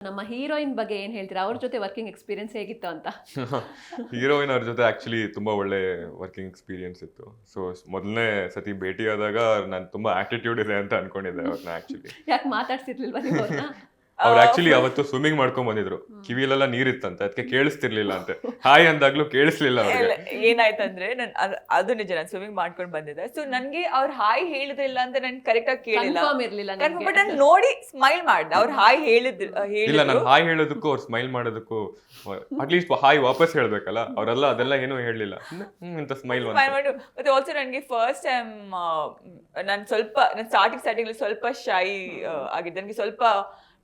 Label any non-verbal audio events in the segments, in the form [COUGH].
ನಮ್ಮ ಹೀರೋಯಿನ್ ಬಗ್ಗೆ ಏನ್ ಹೇಳ್ತೀರಾ? ಅವ್ರ ಜೊತೆ ವರ್ಕಿಂಗ್ ಎಕ್ಸ್ಪೀರಿಯನ್ಸ್ ಹೇಗಿತ್ತು ಅಂತ? [LAUGHS] ಹೀರೋಯಿನ್ ಅವ್ರ ಜೊತೆ ಆಕ್ಚುಲಿ ತುಂಬಾ ಒಳ್ಳೆ ವರ್ಕಿಂಗ್ ಎಕ್ಸ್ಪೀರಿಯನ್ಸ್ ಇತ್ತು. ಸೊ ಮೊದಲನೇ ಸತಿ ಭೇಟಿ ಆದಾಗ ನಾನು ತುಂಬಾ ಆಟಿಟ್ಯೂಡ್ ಇದೆ ಅಂತ ಅನ್ಕೊಂಡಿದ್ದೆ ಅವ್ರನ್ನ ಆಕ್ಚುಲಿ ಯಾಕೆ ಮಾತಾಡ್ಸಿರ್ಲಿಲ್ವಾ ಅವ್ರು ಆಕ್ಚುಲಿ ಅವತ್ತು ಸ್ವಿಮ್ಮಿಂಗ್ ಮಾಡ್ಕೊಂಡ್ ಬಂದಿದ್ರು. ಕಿವಿಲೆಲ್ಲ ನೀರಿತ್ತಂತೆ ಅದಕ್ಕೆ ಕೇಳಿಸ್ತಿರ್ಲಿಲ್ಲ ಅಂತೆ. ಹಾಯ್ ಅಂದಾಗ್ಲೂ ಕೇಳಿಸ್ಲಿಲ್ಲ ಅವ್ರಿಗೆ. ಇಲ್ಲ, ಏನಾಯ್ತಂದ್ರೆ ನನ್ ಅದ್- ನಿಜ ನಾನು ಸ್ವಿಮ್ಮಿಂಗ್ ಮಾಡ್ಕೊಂಡ್ ಬಂದಿದ್ದೆ. ಸೊ ನನ್ಗೆ ಅವ್ರು ಹಾಯ್ ಹೇಳಿದ್ರಿಲ್ಲ ಅಂತ ನನ್ ಕರೆಕ್ಟ್ ಆಗಿ ಕೇಳಿಲ್ಲ. ಕನ್ಫರ್ಮ್ ಇರ್ಲಿಲ್ಲ ಬಟ್ ನಾನು ನೋಡಿ ಸ್ಮೈಲ್ ಮಾಡ್ದೆ. ಅವ್ರು ಹಾಯ್ ಹೇಳಿದ್ರು ಇಲ್ಲ ನಾನು ಹಾಯ್ ಹೇಳೋದಕ್ಕೂ ಅವ್ರು ಸ್ಮೈಲ್ ಮಾಡೋದಕ್ಕೂ ಅಟ್ಲೀಸ್ಟ್ ಹಾಯ್ ವಾಪಸ್ ಹೇಳ್ಬೇಕಲ್ಲ. ಅವರೆಲ್ಲ ಅದೆಲ್ಲ ಏನೂ ಹೇಳಲಿಲ್ಲ. ಅಂತ ಸ್ಮೈಲ್ ಸ್ಮೈಲ್ ಮಾಡಿ. ಮತ್ತೆ ಆಲ್ಸೋ ನನಗೆ ಫಸ್ಟ್ ಟೈಮ್ ನಾನು ಸ್ವಲ್ಪ ನಾನು ಸ್ಟಾರ್ಟಿಂಗ್ ಸ್ಟಾರ್ಟಿಂಗ್ ಸ್ವಲ್ಪ ಶೈ ಆಗಿದ್ದೆ. ನನಗೆ ಸ್ವಲ್ಪ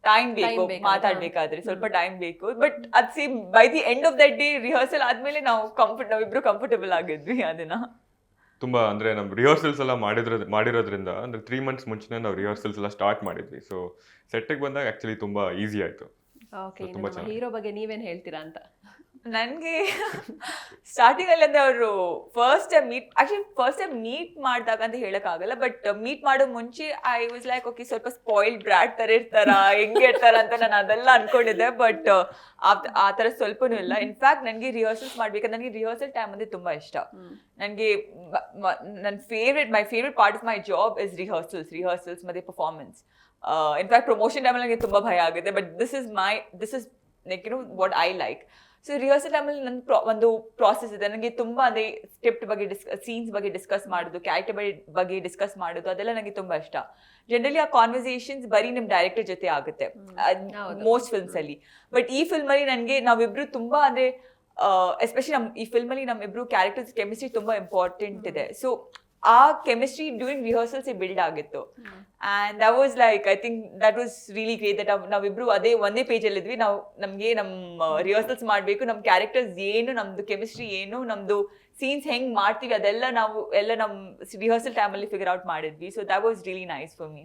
ಟೈಮ್ ಬೇಕು ಮಾತಾಡ್ಬೇಕಾದ್ರೆ ಸ್ವಲ್ಪ ಟೈಮ್ ಬೇಕು. ಬಟ್ ಅದ್ see by the end of that day rehearsal ಆದ್ಮೇಲೆ ನಾವು ಕಂಫರ್ಟ್ ನಾವಿಬ್ರು ಕಂಫರ್ಟಬಲ್ ಆಗಿದ್ವಿ ಅದನ್ನ. ತುಂಬಾ ಅಂದ್ರೆ ನಮ್ ರಿಹರ್ಸಲ್ಸ್ ಎಲ್ಲ ಮಾಡಿದ್ರ ಮಾಡಿರೋದ್ರಿಂದ ಅಂದ್ರೆ ತ್ರೀ ಮಂತ್ಸ್ ಮುಂಚೆನೇ ನಾವು ರಿಹರ್ಸಲ್ಸ್ ಎಲ್ಲ ಸ್ಟಾರ್ಟ್ ಮಾಡಿದ್ವಿ. ಸೊ ಸೆಟ್ಟಿಗೆ ಬಂದಾಗ ಆಕ್ಚುಲಿ ತುಂಬಾ ಈಸಿ ಆಯ್ತು. ಓಕೆ ತುಂಬಾ ಚೆನ್ನಾಗಿ. ಹೀರೋ ಬಗ್ಗೆ ನೀವೇನ್ ಹೇಳ್ತೀರಾ ಅಂತ? ನನಗೆ ಸ್ಟಾರ್ಟಿಂಗ್ ಅಂದರೆ ಅಂದ್ರೆ ಅವರು first time meet actually first time meet ಮಾಡಿದಾಗ ಅಂತ ಹೇಳೋಕ್ಕಾಗಲ್ಲ ಬಟ್ ಮೀಟ್ ಮಾಡೋ ಮುಂಚೆ ಐ ವಾಸ್ ಲೈಕ್ ಓಕೆ ಸ್ವಲ್ಪ ಸ್ಪಾಯಿಲ್ಡ್ ಬ್ರಾಡ್ ತರ ಇರ್ತಾರ ಹೆಂಗೆ ಇರ್ತಾರ ಅಂತ ನಾನು ಅದೆಲ್ಲ ಅನ್ಕೊಂಡಿದ್ದೆ ಬಟ್ ಆ ತರ ಸ್ವಲ್ಪನೂ ಇಲ್ಲ. ಇನ್ಫ್ಯಾಕ್ಟ್ ನನಗೆ ರಿಹರ್ಸಲ್ಸ್ ಮಾಡ್ಬೇಕಾದ್ರೆ ನನಗೆ ರಿಹರ್ಸಲ್ ಟೈಮ್ ಅಂದರೆ ತುಂಬಾ ಇಷ್ಟ. ನನಗೆ ನನ್ನ favourite my favourite part of my job is rehearsals rehearsals ಮತ್ತು ಪರ್ಫಾರ್ಮೆನ್ಸ್ ಇನ್ಫ್ಯಾಕ್ಟ್ ಪ್ರಮೋಷನ್ ಟೈಮಲ್ಲಿ ನನಗೆ ತುಂಬ ಭಯ ಆಗುತ್ತೆ but this is my this is like you know what I like so rehearsal ಟೈಮಲ್ಲಿ ನನ್ನ ಪ್ರಾ ಒಂದು ಪ್ರಾಸೆಸ್ ಇದೆ. ನನಗೆ ತುಂಬ ಅಂದರೆ ಸ್ಕ್ರಿಪ್ಟ್ ಬಗ್ಗೆ ಡಿಸ್ ಸೀನ್ಸ್ ಬಗ್ಗೆ ಡಿಸ್ಕಸ್ ಮಾಡೋದು ಕ್ಯಾರೆಕ್ಟರ್ ಬಗ್ಗೆ ಡಿಸ್ಕಸ್ ಮಾಡೋದು ಅದೆಲ್ಲ ನನಗೆ ತುಂಬ ಇಷ್ಟ. ಜನರಲಿ ಆ ಕಾನ್ವರ್ಸೇಷನ್ಸ್ ಬರೀ ನಿಮ್ಮ ಡೈರೆಕ್ಟರ್ ಜೊತೆ ಆಗುತ್ತೆ. ಮೋಸ್ಟ್ ಫಿಲ್ಮ್ಸ್ ಅಲ್ಲಿ. ಬಟ್ ಈ ಫಿಲ್ಮ್ ಅಲ್ಲಿ ನನಗೆ ನಾವಿಬ್ರು ತುಂಬಾ ಅಂದ್ರೆ ಎಸ್ಪೆಷಲಿ ನಮ್ಮ ಈ ಫಿಲ್ಮ್ ಅಲ್ಲಿ ನಮ್ಮಿಬ್ರು ಕ್ಯಾರೆಕ್ಟರ್ಸ್ ಕೆಮಿಸ್ಟ್ರಿ ತುಂಬಾ ಇಂಪಾರ್ಟೆಂಟ್ ಇದೆ. ಸೊ ಆ ಕೆಮಿಸ್ಟ್ರಿ ಡ್ಯೂರಿಂಗ್ ರಿಹರ್ಸಲ್ಸ್ ಬಿಲ್ಡ್ ಆಗಿತ್ತು. And that was like I think that was really great that ನಾವಿಬ್ರು ಅದೇ ಒಂದೇ ಪೇಜಲ್ಲಿ ಇದ್ವಿ. ನಾವು ನಮಗೆ ನಮ್ಮ ರಿಹರ್ಸಲ್ಸ್ ಮಾಡಬೇಕು ನಮ್ಮ ಕ್ಯಾರೆಕ್ಟರ್ಸ್ ಏನು ನಮ್ದು ಕೆಮಿಸ್ಟ್ರಿ ಏನು ನಮ್ದು ಸೀನ್ಸ್ ಹೆಂಗ್ ಮಾಡ್ತೀವಿ ಅದೆಲ್ಲ ನಾವು ಎಲ್ಲ ನಮ್ಮ ರಿಹರ್ಸಲ್ ಟೈಮಲ್ಲಿ ಫಿಗರ್ ಔಟ್ ಮಾಡಿದ್ವಿ. So that was really nice for me